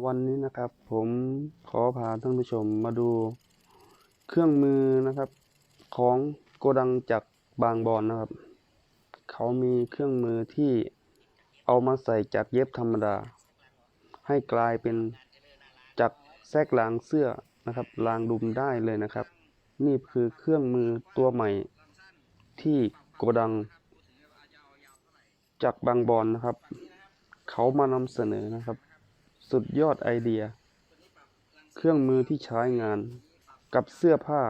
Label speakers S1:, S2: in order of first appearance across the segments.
S1: วันนี้นะครับ ผมขอพาท่านผู้ชมมาดูเครื่องมือนะครับ ของโกดังจากบางบอนนะครับ เขามีเครื่องมือที่เอามาใส่จากเย็บธรรมดา ให้กลายเป็นจากแทรกลางเสื้อนะครับลางดุมได้เลยนะครับ นี่คือเครื่องมือตัวใหม่ที่โกดังจากบางบอนนะครับ เขามานำเสนอนะครับ สุดยอดไอเดีย เครื่องมือที่ใช้งาน กับเสื้อผ้า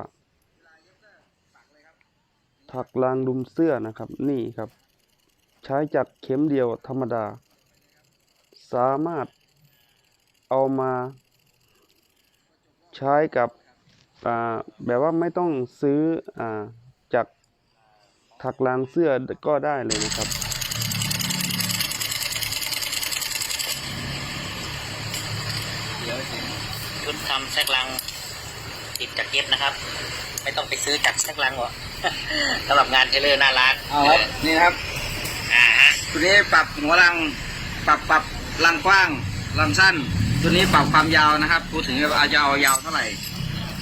S1: ถักลางดุมเสื้อนะครับ นี่ครับ ใช้จากเข็มเดียวธรรมดา สามารถเอามา ใช้กับแบบว่าไม่ต้องซื้ออจากถักลางเสื้อก็ได้เลยนะครับ
S2: เดี๋ยว ชุดทำแซกลังติดจากเย็บนะครับ ไม่ต้องไปซื้อจากแซกลังหรอกสำหรับงานเทเลอร์หน้าร้าน
S3: เอาครับนี่นะครับ
S2: อ่าฮะ
S3: ตัวนี้ปรับหัวรัง ปรับปรับรังกว้างรังสั้น ตัวนี้ปรับความยาวนะครับพูดถึงว่าอาจจะเอายาวเท่าไหร่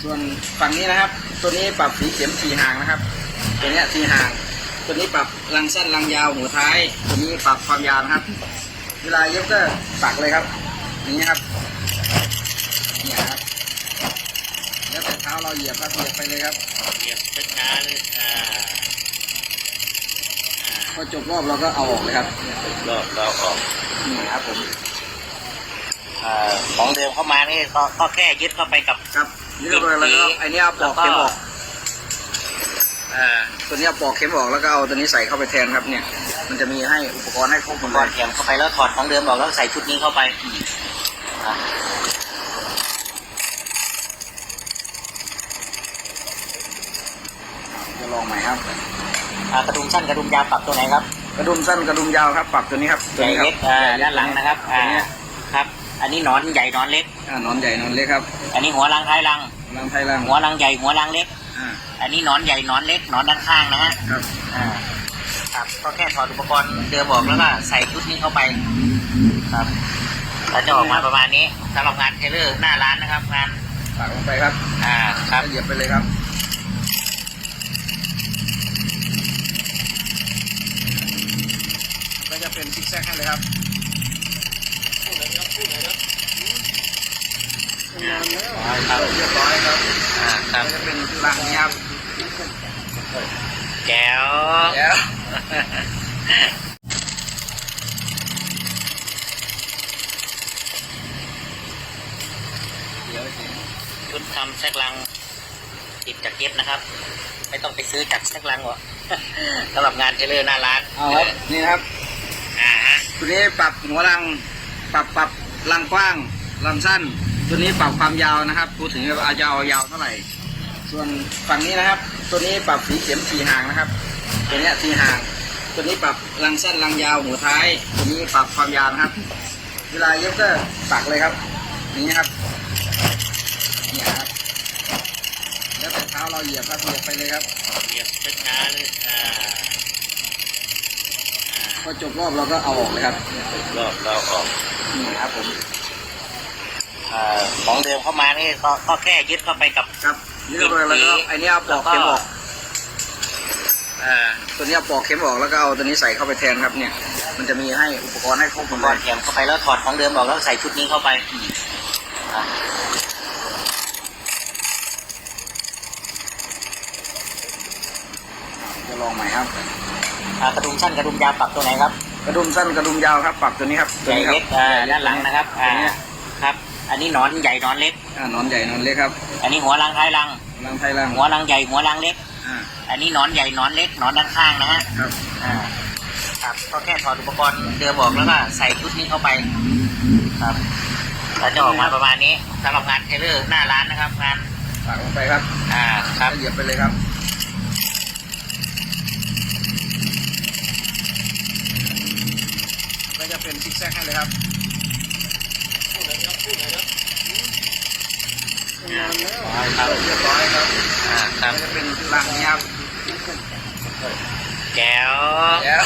S3: ส่วนฝั่งนี้นะครับ ตัวนี้ปรับสีเข็มสีหางนะครับ ตัวเนี้ยสีหาง ตัวนี้ปรับรังสั้นรังยาวหัวท้าย ตัวนี้ปรับความยาวนะครับ เวลาเย็บก็ปักเลยครับอย่างนี้ครับเนี่ยครับแล้วแต่ เท้าเราเหยียบครับเหยียบไปเลยครับ
S2: เหยียบช้าๆเลยอ่าอ่า
S3: พอจบรอบเราก็เอาออกเลยครับ
S2: รอบเราออก
S3: นี่ครับผม
S2: อ่าของเดิมเข้ามานี่ก็ก็แค่ยึดเข้าไปกับ
S3: ครับนี่ก็เลยแล้วก็ไอเนี้ยเอาปอกเข็มออก
S2: อ่า
S3: ตัวเนี้ยปอกเข็มออกแล้วก็เอาตัวนี้ใส่เข้าไปแทนครับเนี่ย มันจะมีให้อุปกรณ์ให้ครบหม
S2: อุ
S3: ด
S2: ปก
S3: เล
S2: ร
S3: ย
S2: ณ์เข็มเข้าไปแล้วถอดของเดิมออกแล้วใส่ชุดนี้เข้าไปอ่า
S3: จะลองใหม่ ครับ
S2: อ่ากระดุมสั้นกระดุมยาวปรับตัวไหนครับ
S3: กระดุมสั้นกระดุมยาวครับ ปรับตัวนี้ครับตัว
S2: ใหญ่
S3: นี้ครั
S2: เล็กอ่าด้านหลังนะครับ
S3: ตั
S2: อ่าว
S3: เนี้ย
S2: ครับ อันนี้หนอนใหญ่หนอนเล็ก
S3: อ่านอนใหญ่นอนเล็กครับ
S2: อันนี้หัวรังท้ายรัง
S3: รังไทยรัง
S2: หัวรังใหญ่หัวรังเล็ก
S3: อ่า
S2: อันนี้หนอนใหญ่หนอนเล็กหนอนด้านข้างนะฮะ
S3: ครับ
S2: อ่าครับก็แค่ถอดอุปกรณ์เดิมออกแล้วก็ใส่ชุดนี้เข้าไป ครับแล้วจะออกมาประมาณนี้สำหรับงานเทเลอร์หน้าร้านนะครับงาน
S3: ปักลงไปครับ
S2: อ่าครับ
S3: แล้วเหยียบไปเลยครับก็จะ เป็นซิกแซกให้เลยครับ
S2: ครับ
S3: เรียบร้อยครับ
S2: อ่าครับ
S3: ก็จะเป็นรังนี้ครับ
S2: แก้ว
S3: แล้ว
S2: เดี๋ยวชุดทำแซกลังติดจากเย็บนะครับ ไม่ต้องไปซื้อจากแซกลังหรอกสำหรับงานเทเลอร์หน้าร้าน
S3: เอาครับนี่นะครับ
S2: อ่าฮะ
S3: ตัวนี้ปรับหัวรัง ปรับปรับรังกว้างรังสั้น ตัวนี้ปรับความยาวนะครับพูดถึงว่าอาจจะเอายาวเท่าไหร่ ส่วนฝั่งนี้นะครับ ตัวนี้ปรับสีเข็มสีห่างนะครับ ตัวนี้สีห่าง ตัวนี้ปรับรังสั้นรังยาวหัวท้าย ตัวนี้ปรับความยาวนะครับ เวลาเย็บก็ปักเลยครับอย่างนี้ครับเนี่ยครับแล้วแต่เท้าเราเหยียบครับเหยียบไปเลยครับ
S2: เหยียบช้าเลยอ่า อ่า
S3: พอจบรอบเราก็เอาออกเลยครับ
S2: รอบเราออก
S3: นี่ครับผม
S2: อ่าของเดิมเข้ามานี่ก็ก็แค่ยึดเข้าไปกับ
S3: ครับนี่ก็เลยแล้วก็ไอเนี้ยเอาปอกเข็มออก
S2: อ่า
S3: ตัวเนี้ยปอกเข็มออกแล้วก็เอาตัวนี้ใส่เข้าไปแทนครับเนี่ย มันจะมีให้อุปกรณ์ให้ครบหม
S2: อุ
S3: ด
S2: ปก
S3: เล
S2: ร
S3: ย
S2: ณ์เข็มเข้าไปแล้วถอดของเดิมออกแล้วใส่ชุดนี้เข้าไปอ่า
S3: จะลองใหม่ครับ
S2: อ่ากระดุมสั้นกระดุมยาวปรับตัวไหนครับ
S3: กระดุมสั้นกระดุมยาวครับ ปรับตัวนี้ครับ
S2: ให
S3: ตัว
S2: ญ่
S3: นี้ครั
S2: เล็กอ่าด้านหลังนะครับ
S3: ตั
S2: อ่าว
S3: เนี้ย
S2: ครับ อันนี้หนอนใหญ่หนอนเล็ก
S3: อ่านอนใหญ่นอนเล็กครับ
S2: อันนี้หัวรังท้ายรัง
S3: รังไทยรัง
S2: หัวรังใหญ่หัวรังเล็ก
S3: อ่า
S2: อันนี้หนอนใหญ่หนอนเล็กหนอนด้านข้างนะฮะ
S3: ครับ
S2: อ่าครับก็แค่ถอดอุปกรณ์เดิมออกแล้วก็ใส่ชุดนี้เข้าไป ครับแล้วจะออกมาประมาณนี้สำหรับงานเทเลอร์หน้าร้านนะครับงาน
S3: ปักลงไปครับ
S2: อ่าครับ
S3: แล้วเหยียบไปเลยครับก็จะเป็นซิกแซกให้เลยครับ
S2: ครับ
S3: เรียบร้อยครับ
S2: อ่าครับ
S3: ก็จะเป็นรังนี้ครับ
S2: แก้ว
S3: แล้ว